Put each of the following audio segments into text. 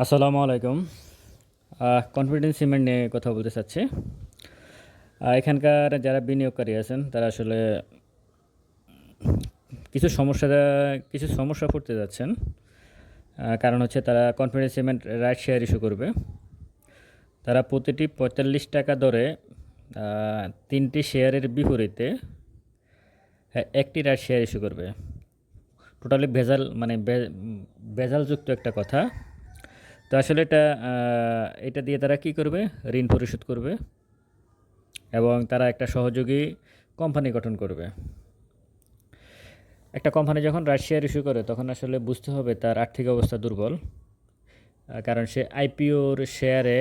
আসসালামু আলাইকুম। Confidence cement নিয়ে কথা বলতে চাচ্ছি। এখানকার যারা বিনিয়োগকারী আছেন তারা আসলে কিছু সমস্যা কিছু সমস্যা পড়তে যাচ্ছেন। কারণ হচ্ছে তারা confidence cement right share issue করবে। তারা প্রতিটি পঁয়তাল্লিশ টাকা দরে তিনটি শেয়ারের বিপরীতে হ্যাঁ, একটি রাইট শেয়ার ইস্যু করবে। টোটালি ভেজাল মানে ভেজালযুক্ত একটা কথা। তো আসলে এটা এটা দিয়ে তারা কি করবে? ঋণ পরিশোধ করবে এবং তারা একটা সহযোগী কোম্পানি গঠন করবে। একটা কোম্পানি যখন রাশিয়ার ইস্যু করে, তখন আসলে বুঝতে হবে তার আর্থিক অবস্থা দুর্বল কারণ সে আইপিওর শেয়ারে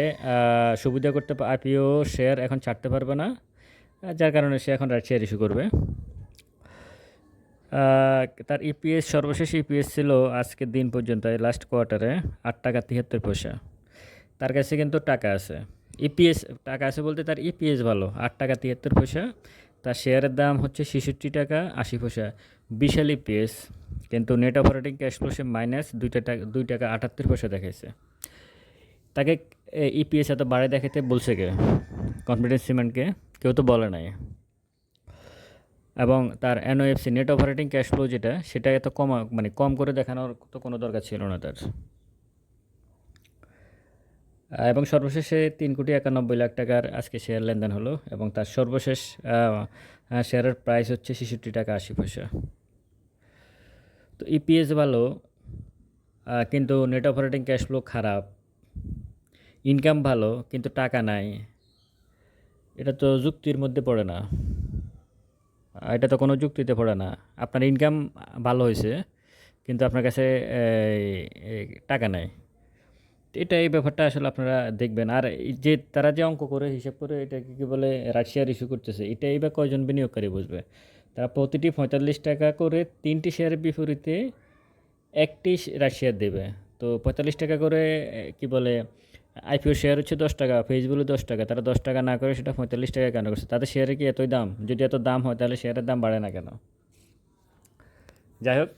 সুবিধা করতে আইপিও শেয়ার এখন ছাড়তে পারবে না যার কারণে সে এখন রাশিয়ার ইস্যু করবে। তার ইপিএস সর্বশেষ ইপিএস ছিল আজকের দিন পর্যন্ত লাস্ট কোয়ার্টারে আট টাকা তিয়াত্তর পয়সা। তার কাছে কিন্তু টাকা আছে। ইপিএস টাকা আছে বলতে তার ইপিএস ভালো, আট টাকা তিয়াত্তর পয়সা। তার শেয়ারের দাম হচ্ছে ছেষট্টি টাকা আশি পয়সা। বিশাল ইপিএস কিন্তু নেট অপারেটিং ক্যাশ ফ্লো সে মাইনাস দুইটা টাকা, দুই টাকা আটাত্তর পয়সা দেখাইছে। তাকে ইপিএস এত বাড়ে দেখাতে বলছে কে? কনফিডেন্স সিমেন্টকে কেউ তো বলে নাই। এবং তার NOFC net operating cash flow যেটা, সেটা এত কম মানে কম করে দেখানোর তো কোনো দরকার ছিল না তার। এবং সর্বশেষে তিন কোটি একানব্বই লাখ টাকার আজকে শেয়ার লেনদেন হলো এবং তার সর্বশেষ শেয়ারের প্রাইস হচ্ছে ছেষট্টি টাকা আশি পয়সা। তো ইপিএস ভালো কিন্তু নেট অপারেটিং ক্যাশ ফ্লো খারাপ। ইনকাম ভালো, কিন্তু টাকা নাই। এটা তো যুক্তির মধ্যে পড়ে না। এটা তো কোনো যুক্তিতে পড়ে না। আপনার ইনকাম ভালো হয়েছে, কিন্তু আপনার কাছে টাকা নাই। এটা এই ব্যাপারটা আসলে আপনারা দেখবেন। আর যে তারা যে অঙ্ক করে, হিসাব করে এটা কি বলে রাশিয়ার ইস্যু করতেছে এটাই বা কয়জন বিনিয়োগকারী বুঝবে? তারা প্রতিটি পঁয়তাল্লিশ টাকা করে তিনটি শেয়ারের বিপরীতে একটি রাশিয়ার দেবে। তো পঁয়তাল্লিশ টাকা করে কি বলে আইপিও শেয়ার হচ্ছে দশ টাকা ফেসবুকে দশ টাকা, তারা দশ টাকা না করে সেটা পঁয়তাল্লিশ টাকা কেন করছে? তাদের শেয়ারে কি এতই দাম? যদি এত দাম হয় তাহলে শেয়ারের দাম বাড়ে না কেন? যাই হোক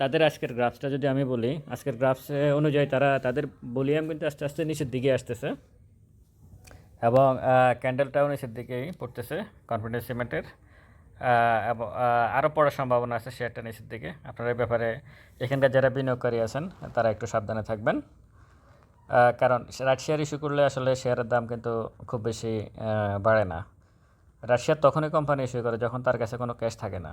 তাদের আজকের গ্রাফসটা যদি আমি বলি, আজকের গ্রাফস অনুযায়ী তারা, তাদের ভলিউম কিন্তু আস্তে আস্তে নিচের দিকে আসতেছে। এবং ক্যান্ডেলটাও নিচের দিকেই পড়তেছে কনফিডেন্স সিমেন্টের এবং আরও পড়ার সম্ভাবনা আছে শেয়ারটা নিচের দিকে। আপনারা ব্যাপারে এখানকার যারা বিনিয়োগকারী আছেন, তারা একটু সাবধানে থাকবেন। কারণ রাশিয়ার ইস্যু করলে আসলে শেয়ারের দাম কিন্তু খুব বেশি বাড়ে না। রাশিয়ার তখনই কোম্পানি ইস্যু করে যখন তার কাছে কোনো ক্যাশ থাকে না।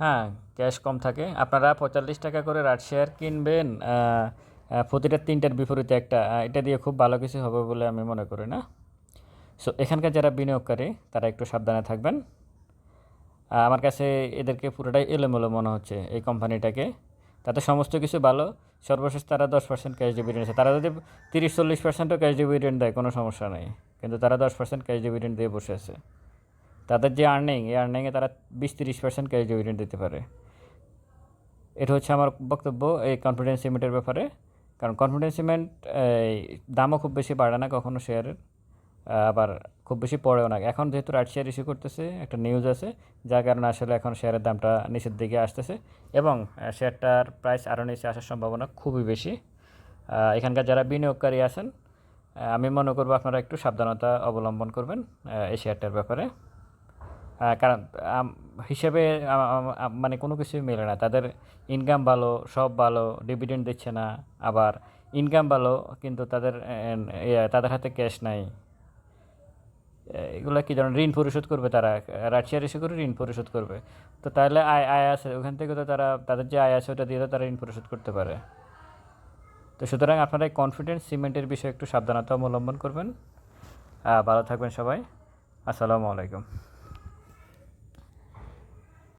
হ্যাঁ ক্যাশ কম থাকে। আপনারা পঁয়তাল্লিশ টাকা করে রাট শেয়ার কিনবেন প্রতিটা তিনটার বিপরীতে একটা এটা দিয়ে খুব ভালো কিছু হবে বলে আমি মনে করি না। সো এখানকার যারা বিনিয়োগকারী, তারা একটু সাবধানে থাকবেন। আমার কাছে এদেরকে পুরোটাই এলোমেলো মনে হচ্ছে, এই কোম্পানিটাকে তাতে সমস্ত কিছু ভালো। সর্বশেষ তারা দশ পার্সেন্ট ক্যাশ ডিভিডেন্ড আছে তারা যদি তিরিশ চল্লিশ পার্সেন্টও ক্যাশ ডিভিডেন্ড দেয় কোনো সমস্যা নেই। কিন্তু তারা দশ পার্সেন্ট ক্যাশ ডিভিডেন্ড দিয়ে বসে আছে। তাদের যে আর্নিং এই আর্নিংয়ে তারা বিশ তিরিশ পার্সেন্ট ক্যাশ ডিভিডেন্ড দিতে পারে। এটা হচ্ছে আমার বক্তব্য এই কনফিডেন্স সিমেন্টের ব্যাপারে। কারণ কনফিডেন্স সিমেন্ট এই, দামও খুব বেশি বাড়ে না কখনো শেয়ারের আবার খুব বেশি পড়েও না। এখন যেহেতু রাইট শেয়ার ইস্যু করতেছে, একটা নিউজ আছে, যার কারণে আসলে এখন শেয়ারের দামটা নিচের দিকে আসতেছে এবং শেয়ারটার প্রাইস আরও নিচে আসার সম্ভাবনা খুবই বেশি। এখানকার যারা বিনিয়োগকারী আছেন আমি মনে করব আপনারা একটু সাবধানতা অবলম্বন করবেন এই শেয়ারটার ব্যাপারে। কারণ হিসেবে মানে কোনো কিছুই মেলে না। তাদের ইনকাম ভালো, সব ভালো ডিভিডেন্ড দিচ্ছে না, আবার ইনকাম ভালো, কিন্তু তাদের তাদের হাতে ক্যাশ নাই। এগুলো কি ধরনের ঋণ পরিশোধ করবে তারা? রাশিয়ার এসে করে ঋণ পরিশোধ করবে। তো তাহলে আয় আয় আছে, ওখান থেকে তো তারা, তাদের যে আয় আছে ওটা দিয়ে তারা ঋণ পরিশোধ করতে পারে। তো সুতরাং আপনারা এই কনফিডেন্স সিমেন্টের বিষয়ে একটু সাবধানতা অবলম্বন করবেন। ভালো থাকবেন সবাই। আসসালামু আলাইকুম।